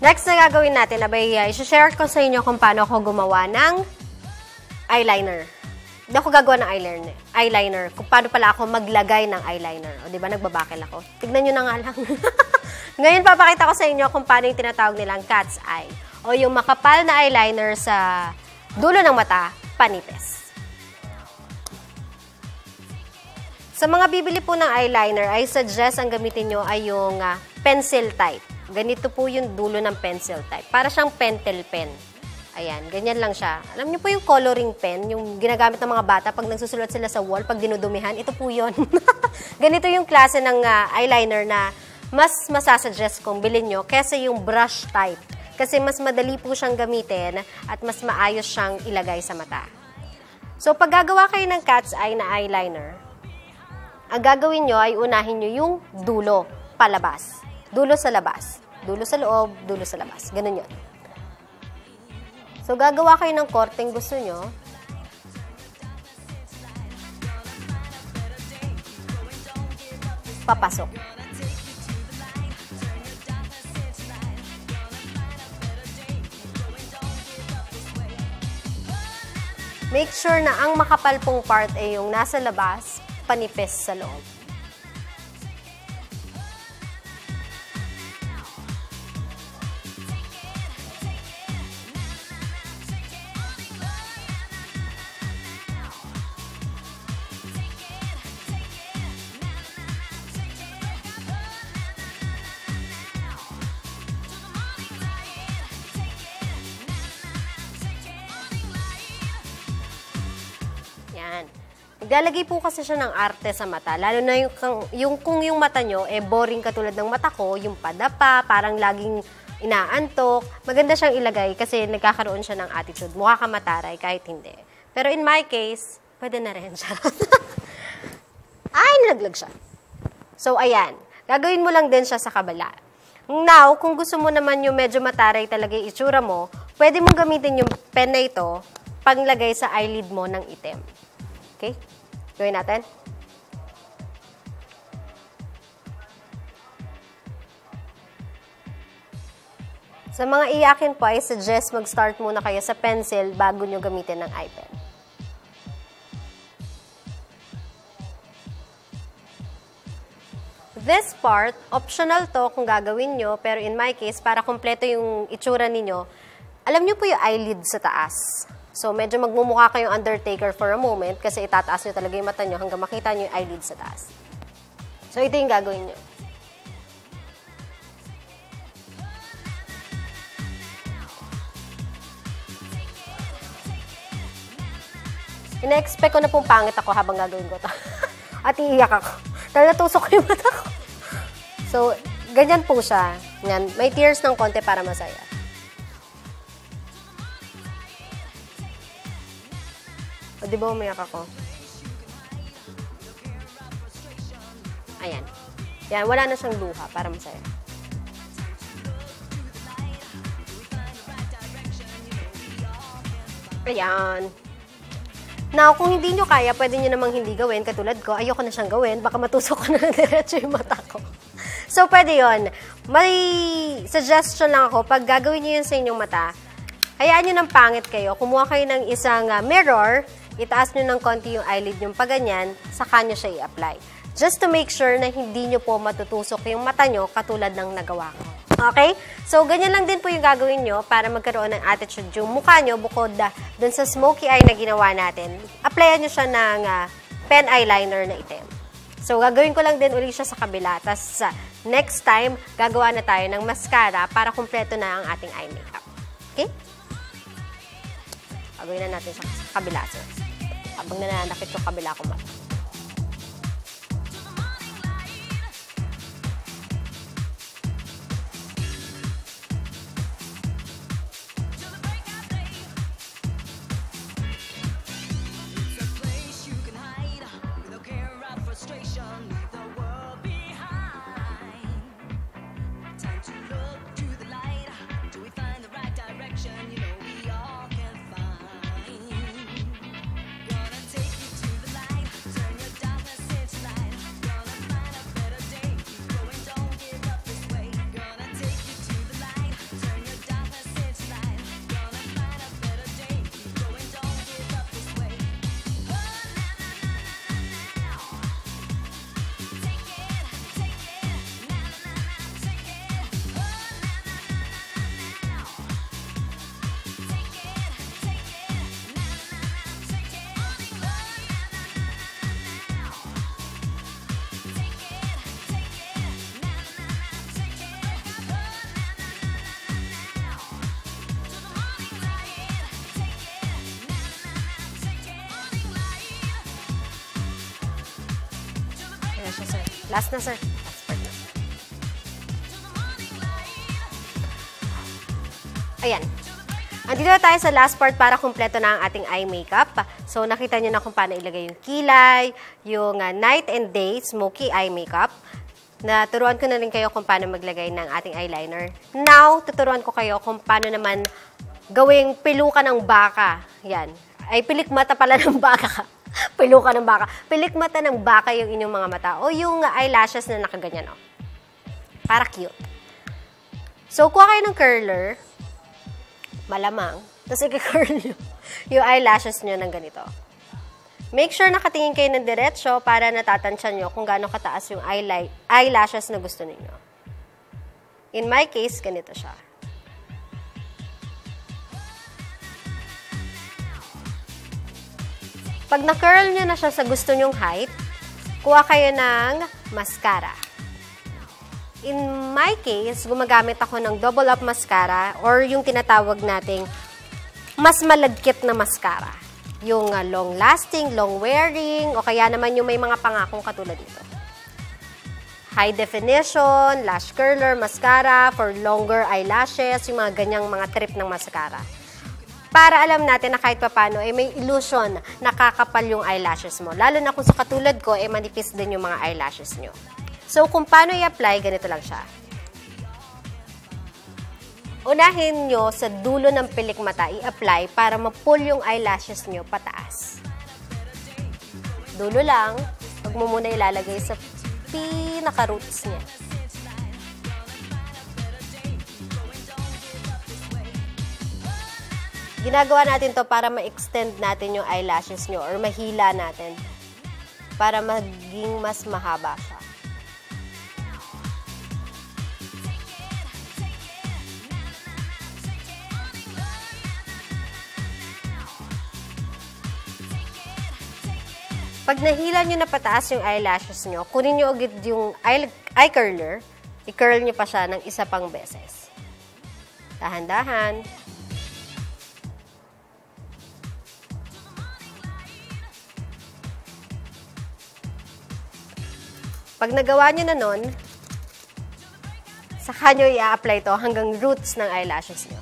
Next na gagawin natin, abay, uh, share ko sa inyo kung paano ako gumawa ng eyeliner. Hindi ako gagawa ng eyeliner. eyeliner. Kung paano pala ako maglagay ng eyeliner. O, di ba, nagbabakil ako. Tignan nyo na nga lang. Ngayon, papakita ko sa inyo kung paano yung tinatawag nilang cat's eye. O yung makapal na eyeliner sa dulo ng mata, panipes. Sa mga bibili po ng eyeliner, I suggest ang gamitin nyo ay yung uh, pencil type. Ganito po yung dulo ng pencil type. Para siyang pentel pen. Ayan, ganyan lang siya. Alam niyo po yung coloring pen, yung ginagamit ng mga bata pag nagsusulat sila sa wall, pag dinudumihan, ito po yun. Ganito yung klase ng uh, eyeliner na mas masasuggest kong bilhin nyo kesa yung brush type. Kasi mas madali po siyang gamitin at mas maayos siyang ilagay sa mata. So, pag gagawa kayo ng cat's eye na eyeliner, ang gagawin nyo ay unahin nyo yung dulo, palabas. Dulo sa labas. Dulo sa loob, dulo sa labas. Ganun yun. So, gagawa kayo ng korteng gusto nyo. Papasok. Make sure na ang makapal pong part ay yung nasa labas, panipis sa loob. Naglalagay po kasi siya ng arte sa mata. Lalo na yung, yung kung yung mata nyo, eh boring katulad ng mata ko, yung padapa, parang laging inaantok. Maganda siyang ilagay kasi nagkakaroon siya ng attitude. Mukha ka mataray kahit hindi. Pero in my case, pwede na rin siya. Ay, nilaglag siya. So, ayan. Gagawin mo lang din siya sa kabala. Now, kung gusto mo naman yung medyo mataray talaga yung itsura mo, pwede mong gamitin yung pen na ito panglagay sa eyelid mo ng itim. Okay? Gawin natin. Sa mga iyakin po, I suggest mag-start muna kayo sa pencil bago nyo gamitin ng pen. This part, optional to kung gagawin nyo, pero in my case, para kompleto yung itsura ninyo, alam nyo po yung eyelid sa taas. So, medyo magmumukha kayong undertaker for a moment kasi itataas nyo talaga yung mata nyo hanggang makita nyo yung eyelid sa taas. So, ito yung gagawin nyo. Ina-expect ko na pong pangit ako habang gagawin ko to. At iiyak ako. Dahil natusok ko yung mata ko. So, ganyan po siya. Yan. May tears ng konti para masaya. Di ba umiyak ako? Ayan. Yan, wala na siyang luha para masaya. Ayan. Now, kung hindi nyo kaya, pwede nyo namang hindi gawin. Katulad ko, ayoko na siyang gawin. Baka matusok ko na diretso yung mata ko. So, pwede yon. May suggestion lang ako. Pag gagawin nyo yun sa inyong mata, hayaan nyo ng pangit kayo. Kumuha kayo ng isang uh, mirror, itaas nyo ng konti yung eyelid nyo pa ganyan, saka nyo siya i-apply. Just to make sure na hindi nyo po matutusok yung mata nyo katulad ng nagawa ko. Okay? So, ganyan lang din po yung gagawin nyo para magkaroon ng attitude yung mukha nyo bukod uh, dun sa smoky eye na ginawa natin. Applyan nyo siya ng uh, pen eyeliner na itim. So, gagawin ko lang din ulit siya sa kabila. Tapos, uh, next time, gagawa na tayo ng mascara para kumpleto na ang ating eye makeup. Okay? Gagawin na natin siya sa kabila, sir. Habang nananakit yung kabila ko mata. Na sir. Last na, sir. Ayan. Andito na tayo sa last part para kumpleto na ang ating eye makeup. So, nakita nyo na kung paano ilagay yung kilay, yung uh, night and day smoky eye makeup. Naturuan ko na rin kayo kung paano maglagay ng ating eyeliner. Now, tuturuan ko kayo kung paano naman gawing piluka ng baka. Yan. Ay, pilik mata pala ng baka. piluka ng baka. Pilik mata ng baka yung inyong mga mata. O yung eyelashes na nakaganyan, o. Para cute. So, kuha kayo ng curler malamang. Tapos i-curl nyo yung eyelashes nyo ng ganito. Make sure nakatingin kayo ng diretsyo para natatansya nyo kung gaano kataas yung eyelashes na gusto ninyo. In my case, ganito siya. Pag na-curl nyo na siya sa gusto nyong height, kuha kayo ng mascara. In my case, gumagamit ako ng double up mascara or yung tinatawag nating mas malagkit na mascara. Yung uh, long lasting, long wearing, o kaya naman yung may mga pangakong katulad nito. High definition, lash curler, mascara for longer eyelashes, yung mga ganyang mga trip ng mascara. Para alam natin na kahit papano, eh, may illusion na kakapal yung eyelashes mo. Lalo na kung sa katulad ko, eh, manipis din yung mga eyelashes nyo. So, kung paano i-apply, ganito lang siya. Unahin nyo sa dulo ng pilik mata, i-apply para ma-pull yung eyelashes nyo pataas. Dulo lang, huwag mo muna ilalagay sa pinaka-roots niya. Ginagawa natin to para ma-extend natin yung eyelashes nyo or mahila natin para maging mas mahaba siya. Pag nahila nyo na pataas yung eyelashes nyo, kunin nyo agad yung eye, eye curler, i-curl nyo pa siya ng isa pang beses. Dahan-dahan. Pag nagawa nyo na nun, saka nyo i-apply to hanggang roots ng eyelashes nyo.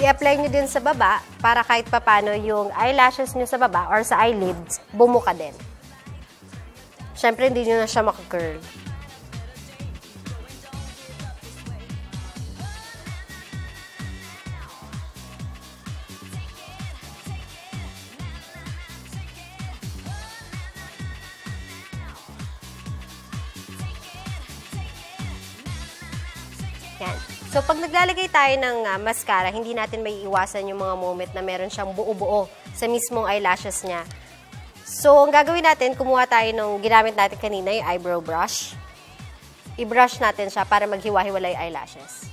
i-apply nyo din sa baba para kahit papano yung eyelashes nyo sa baba or sa eyelids, bumuka din. Siyempre, hindi nyo na siya makakurl. Yan. So, pag naglalagay tayo ng uh, mascara, hindi natin may iwasan yung mga moment na meron siyang buo-buo sa mismong eyelashes niya. So, ang gagawin natin, kumuha tayo nung ginamit natin kanina, yung eyebrow brush. I-brush natin siya para maghiwa-hiwala yung eyelashes.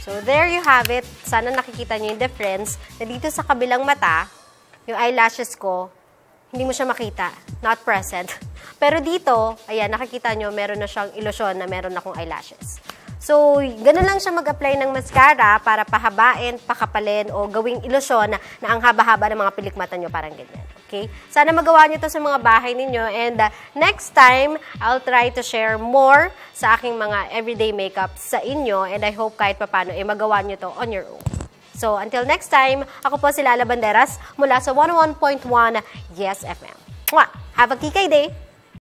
So, there you have it. Sana nakikita niyo yung difference na dito sa kabilang mata, yung eyelashes ko, hindi mo siya makita. Not present. Pero dito, ayan, nakikita nyo, meron na siyang ilusyon na meron akong eyelashes. So, ganun lang siya mag-apply ng mascara para pahabain, pakapalin, o gawing ilusyon na, na ang haba-haba ng mga pilikmata nyo, parang ganyan. Okay? Sana magawa nyo to sa mga bahay ninyo. And uh, next time, I'll try to share more sa aking mga everyday makeup sa inyo. And I hope kahit papano, eh, magawa nyo to on your own. So, until next time, ako po si Lala Banderas mula sa 101.1 Yes FM. Mwah! Have a kikay day!